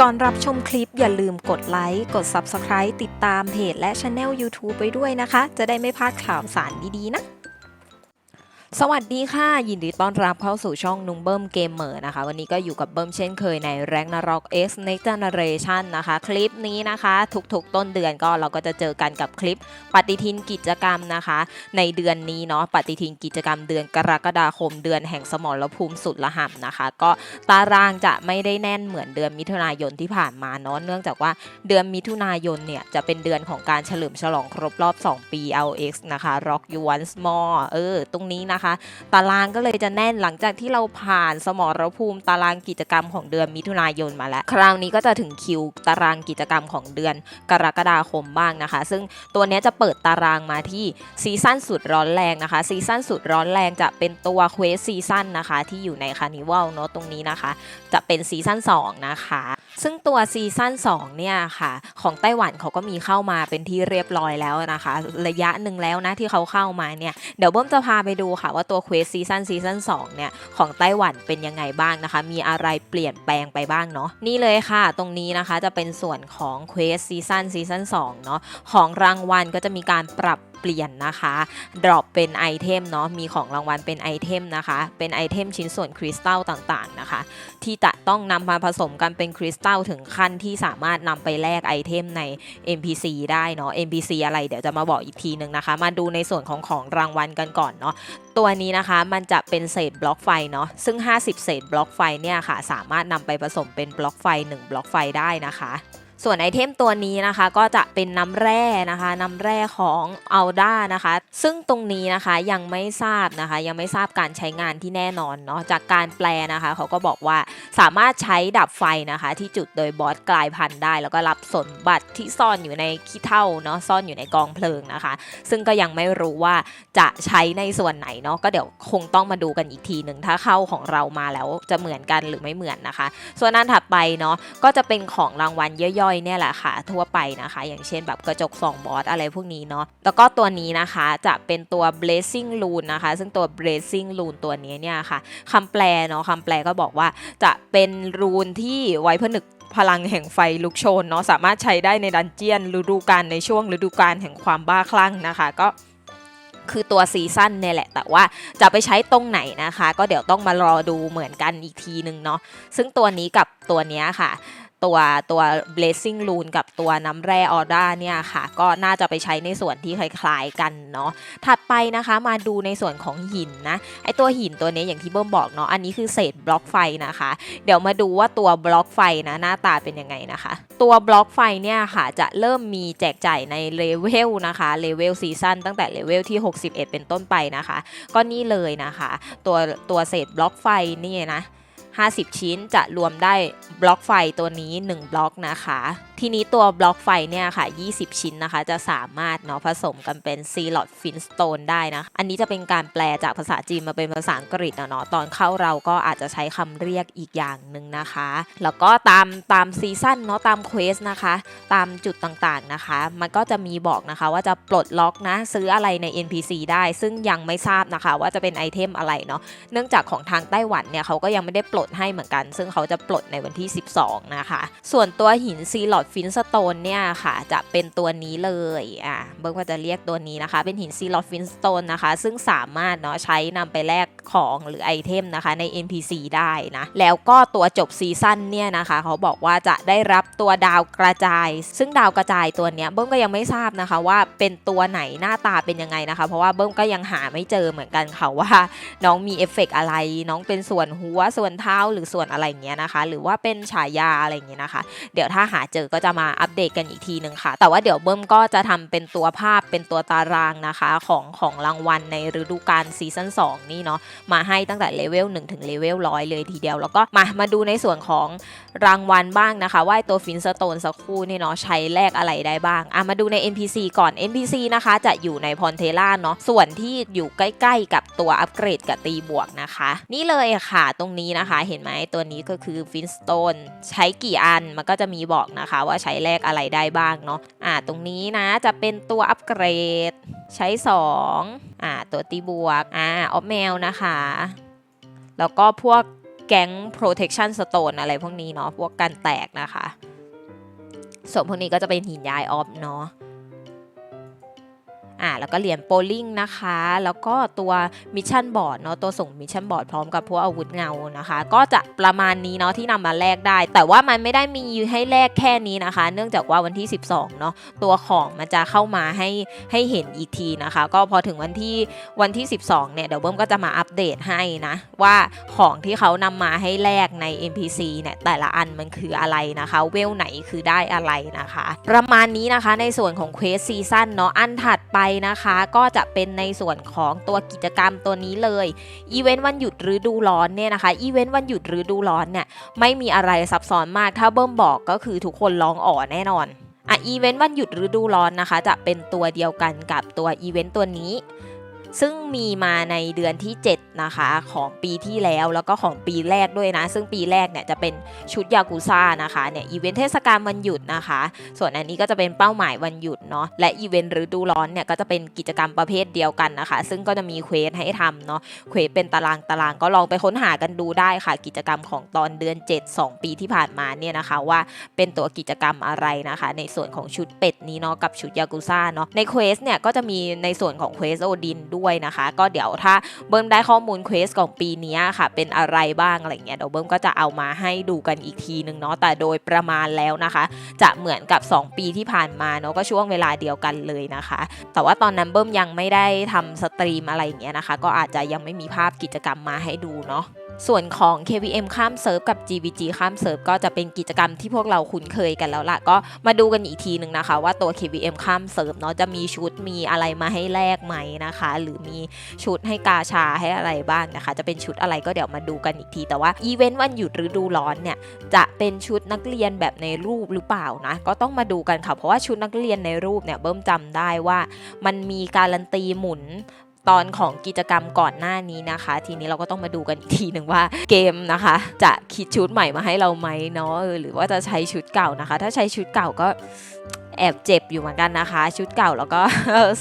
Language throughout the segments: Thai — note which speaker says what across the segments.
Speaker 1: ก่อนรับชมคลิปอย่าลืมกดไลค์ กด Subscribe ติดตามเพจและช anel YouTube ไปด้วยนะคะ จะได้ไม่พลาดข่าวสารดีๆนะ สวัสดีค่ะ ยินดีต้อนรับเข้าสู่ช่องนุงเบิ้มเกมเมอร์นะคะ วันนี้ก็อยู่กับเบิ้มเช่นเคยในแรงนารอก X Next Generation นะคะ คลิปนี้นะคะ ทุกๆ ต้นเดือนก็เราก็จะเจอกันกับคลิปปฏิทินกิจกรรมนะคะ ในเดือนนี้เนาะปฏิทินกิจกรรมเดือนกรกฎาคมเดือนแห่งสมรภูมิสุดละหับนะคะ ก็ตารางจะไม่ได้แน่นเหมือนเดือนมิถุนายนที่ผ่านมาเนาะเนื่องจากว่าเดือนมิถุนายนเนี่ยจะเป็นเดือนของการเฉลิมฉลองครบรอบ 2 ปี LX นะคะ Rock You Once More เออตรงนี้นะคะตารางก็เลยจะแน่นหลังจากที่เราผ่านสมรภูมิตารางกิจกรรมของเดือนมิถุนายนมาแล้ว คราวนี้ก็จะถึงคิวตารางกิจกรรมของเดือนกรกฎาคมบ้างนะคะ ซึ่งตัวนี้จะเปิดตารางมาที่ซีซั่นสุดร้อนแรงนะคะซีซั่นสุดร้อนแรงจะเป็นตัวเควสซีซั่นนะคะที่อยู่ในคานิวัลเนาะตรงนี้นะคะ จะเป็นซีซั่น2นะคะ ซึ่งตัวซีซั่น2เนี่ยค่ะ ของไต้หวันเขาก็มีเข้ามาเป็นที่เรียบร้อยแล้วนะคะ ระยะหนึ่งแล้วนะที่เขาเข้ามาเนี่ย เดี๋ยวเบิ้มจะพาไปดูค่ะว่าตัวเควสซีซั่นซีซั่น2เนี่ย ของไต้หวันเป็นยังไงบ้างนะคะ มีอะไรเปลี่ยนแปลงไปบ้างเนาะนี่เลยค่ะ ตรงนี้นะคะจะเป็นส่วนของเควสซีซั่นซีซั่น2เนาะของรางวัลก็จะมีการปรับ เปลี่ยนนะคะดรอปเป็นไอเทมเนาะมีของรางวัลเป็นไอเทมนะคะ เป็นไอเทมชิ้นส่วนคริสตัลต่างๆนะคะ ที่จะต้องนำมาผสมกันเป็นคริสตัลถึงขั้นที่สามารถนำไปแลกไอเทมใน NPC ได้เนาะ NPC อะไรเดี๋ยวจะมาบอกอีกทีหนึ่งนะคะ มาดูในส่วนของของรางวัลกันก่อนเนาะตัวนี้นะคะมันจะเป็นเศษบล็อกไฟเนาะซึ่ง 50 เศษบล็อกไฟเนี่ยค่ะสามารถนำไปผสมเป็นบล็อกไฟ 1 บล็อกไฟได้นะคะ ส่วนไอเทมตัวนี้นะคะก็จะเป็นน้ำแร่นะคะน้ำแร่ของอัลด้านะคะ ซึ่งตรงนี้นะคะยังไม่ทราบนะคะ ยังไม่ทราบการใช้งานที่แน่นอนเนาะจากการแปลนะคะ เขาก็บอกว่าสามารถใช้ดับไฟนะคะ ที่จุดโดยบอสกลายพันธุ์ได้ แล้วก็รับสมบัติที่ซ่อนอยู่ในขี้เท่าเนาะซ่อนอยู่ในกองเพลิงนะคะ ซึ่งก็ยังไม่รู้ว่าจะใช้ในส่วนไหนเนาะก็เดี๋ยวคงต้องมาดูกันอีกทีหนึ่งถ้าเข้าของเรามาแล้วจะเหมือนกันหรือไม่เหมือนนะคะ ส่วนอันถัดไปเนาะก็จะเป็นของรางวัลย่อยๆเนี่ยแหละค่ะ ทั่วไปนะคะ อย่างเช่นแบบกระจกสองบอสอะไรพวกนี้เนาะแล้วก็ตัวนี้นะคะจะเป็นตัว blazing rune นะคะ ซึ่งตัว blazing rune ตัวนี้เนี่ยค่ะคำแปลเนาะคำแปลก็บอกว่าจะเป็นรูนที่ไว้ผนึกพลังแห่งไฟลุกโชนเนาะสามารถใช้ได้ในดันเจียนฤดูกาลในช่วงฤดูกาลแห่งความบ้าคลั่งนะคะ ก็คือตัวซีซั่นเนี่ยแหละ แต่ว่าจะไปใช้ตรงไหนนะคะ ก็เดี๋ยวต้องมารอดูเหมือนกันอีกทีนึงเนาะซึ่งตัวนี้กับตัวนี้ค่ะ ตัวตัว blazing rune กับตัวน้ำแร่ออด้าเนี่ยค่ะ ก็น่าจะไปใช้ในส่วนที่คล้ายๆกันเนาะถัดไปนะคะมาดูในส่วนของหินนะไอตัวหินตัวนี้อย่างที่เบิ้มบอกเนาะอันนี้คือเศษบล็อกไฟนะคะ เดี๋ยวมาดูว่าตัวบล็อกไฟนะหน้าตาเป็นยังไงนะคะ ตัวบล็อกไฟเนี่ยค่ะจะเริ่มมีแจกจ่ายในเลเวลนะคะเลเวลซีซั่นตั้งแต่เลเวลที่ 61 เป็นต้นไปนะคะ ก็นี่เลยนะคะ ตัวตัวเศษบล็อกไฟนี่นะ 50 ชิ้นจะรวมได้บล็อกไฟตัวนี้ 1 บล็อกนะคะ ทีนี้ตัวบล็อกไฟเนี่ยค่ะ 20 ชิ้นนะคะ จะสามารถเนาะผสมกันเป็นซีลอดฟินสโตนได้นะ อันนี้จะเป็นการแปลจากภาษาจีนมาเป็นภาษาอังกฤษเนาะตอนเข้าเราก็อาจจะใช้คำเรียกอีกอย่างหนึ่งนะคะ แล้วก็ตามตามซีซั่นเนาะตามเควสนะคะ ตามจุดต่างๆนะคะ มันก็จะมีบอกนะคะว่าจะปลดล็อกนะซื้ออะไรใน NPC ได้ ซึ่งยังไม่ทราบนะคะ ว่าจะเป็นไอเทมอะไรเนาะเนื่องจากของทางไต้หวันเนี่ยเขาก็ยังไม่ได้ปลดให้เหมือนกัน ซึ่งเขาจะปลดในวันที่ 12 นะคะ ส่วนตัวหินซีลอดฟินสโตนเนี่ยค่ะจะเป็นตัวนี้เลยอะเบิ้งก็จะเรียกตัวนี้นะคะ เป็นหินซีลอดฟินสโตนนะคะ ซึ่งสามารถเนาะใช้นำไปแลกของหรือไอเทมนะคะใน NPC ได้นะ แล้วก็ตัวจบซีซั่นเนี่ยนะคะ เขาบอกว่าจะได้รับตัวดาวกระจาย ซึ่งดาวกระจายตัวเนี้ยเบิ้มก็ยังไม่ทราบนะคะว่าเป็นตัวไหนหน้าตาเป็นยังไงนะคะ เพราะว่าเบิ้มก็ยังหาไม่เจอเหมือนกันค่ะว่า น้องมีเอฟเฟกต์อะไร น้องเป็นส่วนหัวส่วนเท้าหรือส่วนอะไรเงี้ยนะคะ หรือว่าเป็นฉายาอะไรเงี้ยนะคะ เดี๋ยวถ้าหาเจอก็จะมาอัปเดตกันอีกทีหนึ่งค่ะ แต่ว่าเดี๋ยวเบิ้มก็จะทำเป็นตัวภาพเป็นตัวตารางนะคะของของรางวัลในฤดูกาลซีซั่น2นี่เนาะมาให้ตั้งแต่เลเวล1ถึงเลเวลร้อยเลยทีเดียว แล้วก็มามาดูในส่วนของรางวัลบ้างนะคะ ว่าตัวฟินสโตนสักคู่นี่เนาะใช้แลกอะไรได้บ้างอะมาดูใน NPC ก่อน NPC นะคะจะอยู่ในพอนเทล่าเนาะส่วนที่อยู่ใกล้ ๆ กับตัวอัปเกรดกับตีบวกนะคะ นี่เลยค่ะตรงนี้นะคะเห็นไหมตัวนี้ก็คือฟินสโตนใช้กี่อันมันก็จะมีบอกนะคะว่าใช้แลกอะไรได้บ้างเนาะอ่าตรงนี้นะจะเป็นตัวอัปเกรด ใช้ 2อ่าตัวตีบวกอ่าออฟแมวนะคะ แล้วก็พวกแก๊ง protection stone อะไรพวกนี้เนาะพวกกันแตกนะคะ ส่วนพวกนี้ก็จะเป็นหินย้ายออฟเนาะ อ่าแล้วก็เหรียญโปลิงนะคะ แล้วก็ตัวมิชชั่นบอร์ดเนาะตัวส่งมิชชั่นบอร์ดพร้อมกับพวกอาวุธเงานะคะ ก็จะประมาณนี้เนาะที่นำมาแลกได้ แต่ว่ามันไม่ได้มีให้แลกแค่นี้นะคะ เนื่องจากว่าวันที่ 12เนาะตัวของมันจะเข้ามาให้ให้เห็นอีกทีนะคะ ก็พอถึงวันที่วันที่ 12เนี่ยเดี๋ยวเบิ้มก็จะมาอัปเดตให้นะว่าของที่เขานำมาให้แลกใน NPC เนี่ยแต่ละอันมันคืออะไรนะคะ เวลไหนคือได้อะไรนะคะ ประมาณนี้นะคะในส่วนของเควสซีซั่นเนาะอันถัดไปนะคะ ก็จะเป็นในส่วนของตัวกิจกรรมตัวนี้เลยอีเวนต์วันหยุดฤดูร้อนเนี่ยนะคะอีเวนต์วันหยุดฤดูร้อนเนี่ยไม่มีอะไรซับซ้อนมากถ้าเบิ้มบอกก็คือทุกคนร้องอ๋อแน่นอนอะอีเวนต์วันหยุดฤดูร้อนนะคะ จะเป็นตัวเดียวกันกับตัวอีเวนต์ตัวนี้ ซึ่งมีมาในเดือนที่ 7 นะคะ ของปีที่แล้วแล้วก็ของปีแรกด้วยนะ ซึ่งปีแรกเนี่ยจะเป็นชุดยากุซ่านะคะเนี่ยอีเวนต์เทศกาลวันหยุดนะคะ ส่วนอันนี้ก็จะเป็นเป้าหมายวันหยุดเนาะและอีเวนต์ฤดูร้อนเนี่ยก็จะเป็นกิจกรรมประเภทเดียวกันนะคะ ซึ่งก็จะมีเควสให้ทำเนาะเควสเป็นตารางตารางก็ลองไปค้นหากันดูได้ค่ะ กิจกรรมของตอนเดือน 7 2 ปีที่ผ่านมาเนี่ยนะคะว่าเป็นตัวกิจกรรมอะไรนะคะ ในส่วนของชุดเป็ดนี้เนาะกับชุดยากุซ่าเนาะในเควสเนี่ยก็จะมีในส่วนของเควสโอดินด้วยนะคะ ก็เดี๋ยวถ้าเบิ้มได้ข้อมูลเควสของปีนี้ค่ะ เป็นอะไรบ้างอะไรเงี้ยเดี๋ยวเบิ้มก็จะเอามาให้ดูกันอีกทีนึงเนาะแต่โดยประมาณแล้วนะคะ จะเหมือนกับ 2 ปีที่ผ่านมาเนาะก็ช่วงเวลาเดียวกันเลยนะคะ แต่ว่าตอนนั้นเบิ้มยังไม่ได้ทำสตรีมอะไรอย่างเงี้ยนะคะ ก็อาจจะยังไม่มีภาพกิจกรรมมาให้ดูเนาะ ส่วนของ KVM ข้ามเซิร์ฟกับ GVG ข้ามเซิร์ฟก็จะเป็นกิจกรรมที่พวกเราคุ้นเคยกันแล้วล่ะ ก็มาดูกันอีกทีหนึ่งนะคะ ว่าตัว KVM ข้ามเซิร์ฟเนาะจะมีชุดมีอะไรมาให้แลกไหมนะคะ หรือมีชุดให้กาชาให้อะไรบ้างนะคะ จะเป็นชุดอะไรก็เดี๋ยวมาดูกันอีกที แต่ว่าอีเวนต์วันหยุดฤดูร้อนเนี่ยจะเป็นชุดนักเรียนแบบในรูปหรือเปล่านะ ก็ต้องมาดูกันค่ะเพราะว่าชุดนักเรียนในรูปเนี่ยเบิ้มจำได้ว่า มันมีการันตีหมุน ตอนของกิจกรรมก่อนหน้านี้นะคะ ทีนี้เราก็ต้องมาดูกันอีกทีหนึ่งว่าเกมนะคะ จะคิดชุดใหม่มาให้เราไหมเนาะหรือว่าจะใช้ชุดเก่านะคะ ถ้าใช้ชุดเก่าก็ แอบเจ็บอยู่เหมือนกันนะคะ ชุดเก่าแล้วก็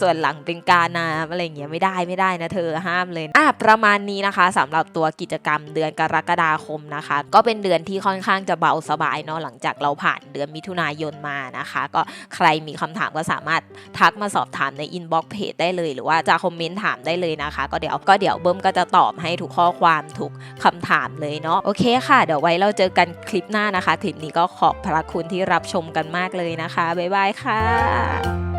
Speaker 1: ส่วนหลังเป็นกาน้ำอะไรอย่างเงี้ยไม่ได้ไม่ได้นะเธอห้ามเลยอะประมาณนี้นะคะสำหรับตัวกิจกรรมเดือนกรกฎาคมนะคะ ก็เป็นเดือนที่ค่อนข้างจะเบาสบายเนาะหลังจากเราผ่านเดือนมิถุนายนมานะคะ ก็ใครมีคำถามก็สามารถทักมาสอบถามในอินบ็อกซ์เพจได้เลย หรือว่าจะคอมเมนต์ถามได้เลยนะคะ ก็เดี๋ยวก็เดี๋ยวเบิ้มก็จะตอบให้ทุกข้อความทุกคำถามเลยเนาะโอเคค่ะ เดี๋ยวไว้เราเจอกันคลิปหน้านะคะคลิปนี้ก็ขอบพระคุณที่รับชมกันมากเลยนะคะบ๊ายบายค่ะ